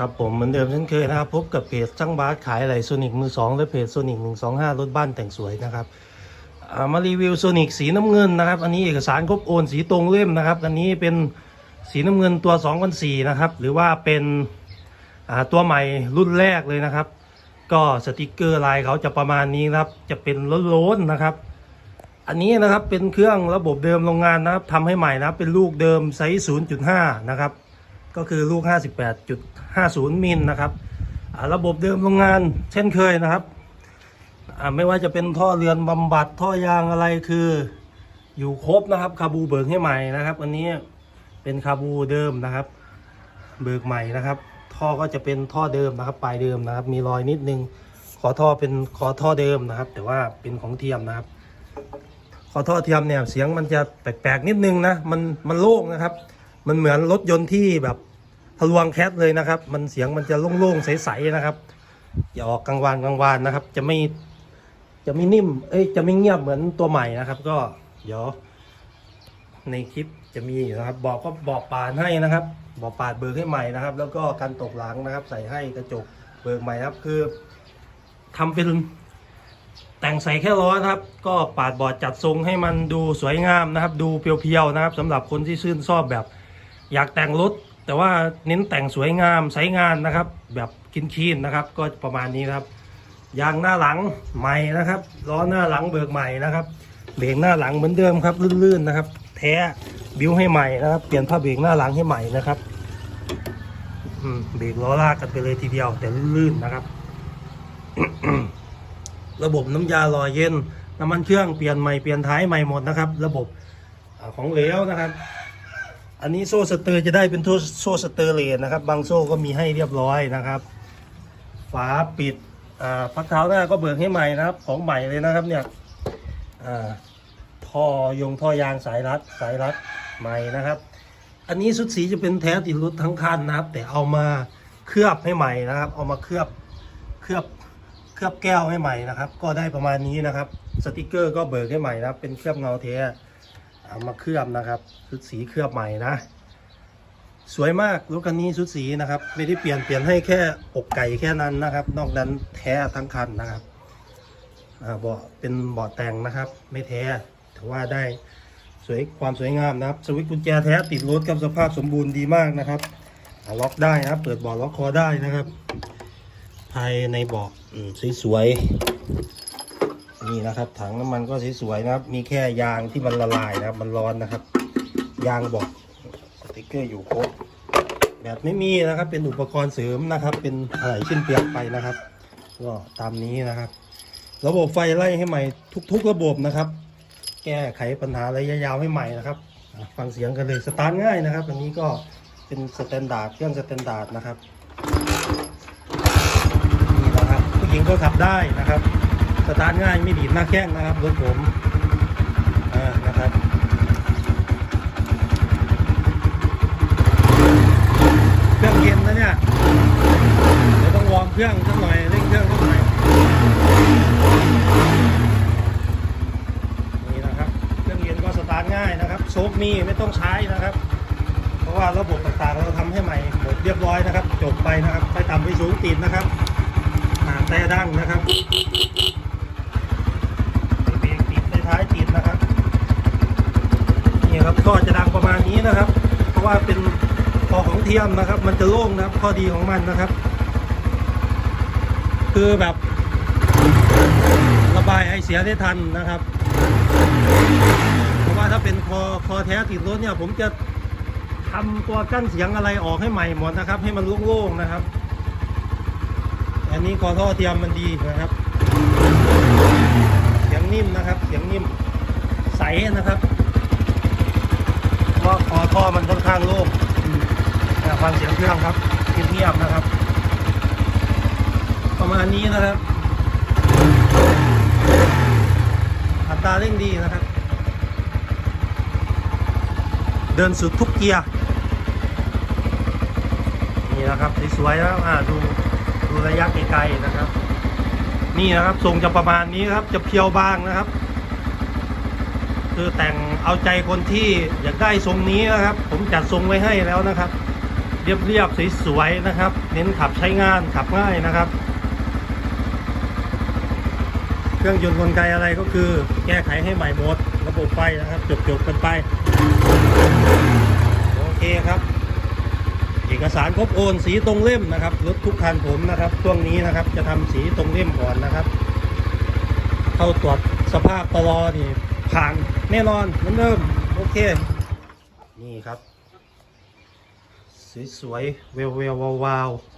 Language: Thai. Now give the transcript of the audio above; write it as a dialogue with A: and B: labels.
A: ครับผมเหมือนเดิมเช่นเคยนะครับพบกับเพจช่างบาสขายอะไรโซนิกมือสองและเพจโซนิกหนึ่งสองห้ารถบ้านแต่งสวยนะครับอ่ามารีวิวโซนิกสีน้ำเงินนะครับ อันนี้เอกสารครบโอนสีตรงเล่มนะครับ อันนี้เป็นสีน้ำเงินตัว2 0 0นะครับ หรือว่าเป็นอ่าตัวใหม่รุ่นแรกเลยนะครับ ก็สติกเกอร์ลายเขาจะประมาณนี้นะครับ จะเป็นโล้นๆนะครับ อันนี้นะครับเป็นเครื่องระบบเดิมโรงงานนะครับทำให้ใหม่นะครับเป็นลูกเดิมไซส์0.5 นะครับ ก็คือลูก 58.50 มิลนะครับระบบเดิมโรงงานเช่นเคยนะครับ ไม่ว่าจะเป็นท่อเรือนบำบัดท่อยางอะไรคืออยู่ครบนะครับคาบูเบิกให้ใหม่นะครับอันนี้เป็นคาบูเดิมนะครับ เบิกใหม่นะครับ ท่อก็จะเป็นท่อเดิมนะครับปลายเดิมนะครับ มีรอยนิดนึงขอท่อเป็นขอท่อเดิมนะครับ แต่ว่าเป็นของเทียมนะครับ ขอท่อเทียมเนี่ยเสียงมันจะแปลกๆนิดนึงนะมันมันโล่งนะครับ มันเหมือนรถยนต์ที่แบบทะลวงแคทเลยนะครับ มันเสียงมันจะโล่งๆใสๆนะครับ อย่าออกกลางวานกลางวานนะครับ จะไม่จะไม่นิ่ม เอ้ยจะไม่เงียบเหมือนตัวใหม่นะครับ ก็เดี๋ยวในคลิปจะมีนะครับบอกก็บอกปาดให้นะครับ บอกปาดเบิกให้ใหม่นะครับ แล้วก็การตกหลังนะครับ ใส่ให้กระจกเบิกใหม่นะครับ คือทำเป็นแต่งใส่แค่ล้อนะครับ ก็ปาดบอดจัดทรงให้มันดูสวยงามนะครับ ดูเพียวๆนะครับสำหรับคนที่ชื่นชอบแบบ อยากแต่งรถแต่ว่าเน้นแต่งสวยงามใช้งานนะครับ แบบคินคีนนะครับ ก็ประมาณนี้ครับยางหน้าหลังใหม่นะครับล้อหน้าหลังเบิกใหม่นะครับเบรกหน้าหลังเหมือนเดิมครับลื่นๆนะครับ แท้บิ้วให้ใหม่นะครับ เปลี่ยนผ้าเบรกหน้าหลังให้ใหม่นะครับเบรกล้อลากกันไปเลยทีเดียว แต่ลื่นๆนะครับ ระบบน้ำยาล่อเย็นน้ำมันเครื่องเปลี่ยนใหม่เปลี่ยนท้ายใหม่หมดนะครับ ระบบของเหลวนะครับ อันนี้โซ่สเตอร์จะได้เป็นโซ่สเตอร์เลนนะครับ บางโซ่ก็มีให้เรียบร้อยนะครับ ฝาปิดอ่าพักเท้าหน้าก็เบิกให้ใหม่นะครับ ของใหม่เลยนะครับเนี่ยอ่าท่อยงท่อยางสายรัดสายรัดใหม่นะครับ อันนี้ชุดสีจะเป็นแท้ติดรถทั้งคันนะครับ แต่เอามาเคลือบให้ใหม่นะครับ เอามาเคลือบเคลือบเคลือบแก้วให้ใหม่นะครับ ก็ได้ประมาณนี้นะครับ สติกเกอร์ก็เบิกให้ใหม่นะครับ เป็นเคลือบเงาเท เอามาเคลือบนะครับชุดสีเคลือบใหม่นะ สวยมากรถคันนี้ชุดสีนะครับ ไม่ได้เปลี่ยนเปลี่ยนให้แค่อกไก่แค่นั้นนะครับ นอกนั้นแท้ทั้งคันนะครับเบาะเป็นเบาะแต่งนะครับ ไม่แท้ถือว่าได้สวยความสวยงามนะครับสวิตช์กุญแจแท้ติดรถกับสภาพสมบูรณ์ดีมากนะครับล็อกได้นะครับ เปิดเบาะล็อกคอได้นะครับ ภายในเบาะอืมสวยๆ นี่นะครับ ถังน้ำมันก็สวยๆนะครับ มีแค่ยางที่มันละลายนะครับ มันร้อนนะครับ ยางบอกสติกเกอร์อยู่ครบแบบไม่มีนะครับ เป็นอุปกรณ์เสริมนะครับ เป็นอะไรชิ้นเปลี่ยนไปนะครับ ก็ตามนี้นะครับ ระบบไฟไล่ให้ใหม่ทุก ๆ ระบบนะครับ แก้ไขปัญหาระยะยาวให้ใหม่นะครับฟังเสียงกันเลยสตาร์ทง่ายนะครับ อันนี้ก็เป็นสแตนดาร์ดเครื่องสแตนดาร์ดนะครับนี่นะครับ ผู้หญิงก็ขับได้นะครับ สตาร์ทง่ายไม่ดีดหน้าแข้งนะครับรถผมอ่านะครับเครื่องเย็นนะเนี่ยเดี๋ยวต้องวอร์มเครื่องสักหน่อยเร่งเครื่องสักหน่อยนี่นะครับเครื่องเย็นก็สตาร์ทง่ายนะครับโชคมีไม่ต้องใช้นะครับ เพราะว่าระบบต่างๆเราทำให้ใหม่หมดเรียบร้อยนะครับ จบไปนะครับไปต่ำไปสูงติดนะครับแต่ดังนะครับรกติดในท้ายติดนะครับ นี่ครับ ก็จะดังประมาณนี้นะครับ เพราะว่าเป็นพอของเทียมนะครับ มันจะโล่งนะครับ ข้อดีของมันนะครับ คือแบบระบายไอเสียได้ทันนะครับ เพราะว่าถ้าเป็นคอคอแท้ติดรถเนี่ย ผมจะทำตัวกั้นเสียงอะไรออกให้ใหม่หมดนะครับ ให้มันโล่งๆนะครับ อันนี้คอท่อเทียมมันดีนะครับ เสียงนิ่มนะครับ เสียงนิ่มใสนะครับเพราะคอท่อมันค่อนข้างโล่งอืมแต่ ฟังเสียงเครื่องครับเงียบๆนะครับ ประมาณนี้นะครับอัตราเร่งดีนะครับ เดินสุดทุกเกียร์นี่นะครับสวยๆนะครับอ่าดูดูระยะไกลๆนะครับ นี่นะครับทรงจะประมาณนี้ครับจะเพียวบางนะครับคือแต่งเอาใจคนที่อยากได้ทรงนี้นะครับ ผมจัดทรงไว้ให้แล้วนะครับ เรียบๆสวยๆนะครับ เน้นขับใช้งานขับง่ายนะครับ เครื่องยนต์กลไกอะไรก็คือ แก้ไขให้ใหม่หมดระบบไฟนะครับจบๆกันไป โอเคครับ เอกสารครบโอนสีตรงเล่มนะครับรถทุกคันผมนะครับช่วงนี้นะครับจะทำสีตรงเล่มก่อนนะครับ เข้าตรวจสภาพตลอนี่ผ่านแน่นอนเหมือนเดิมโอเค นี่ครับ สวยๆเวลเวลวาวๆ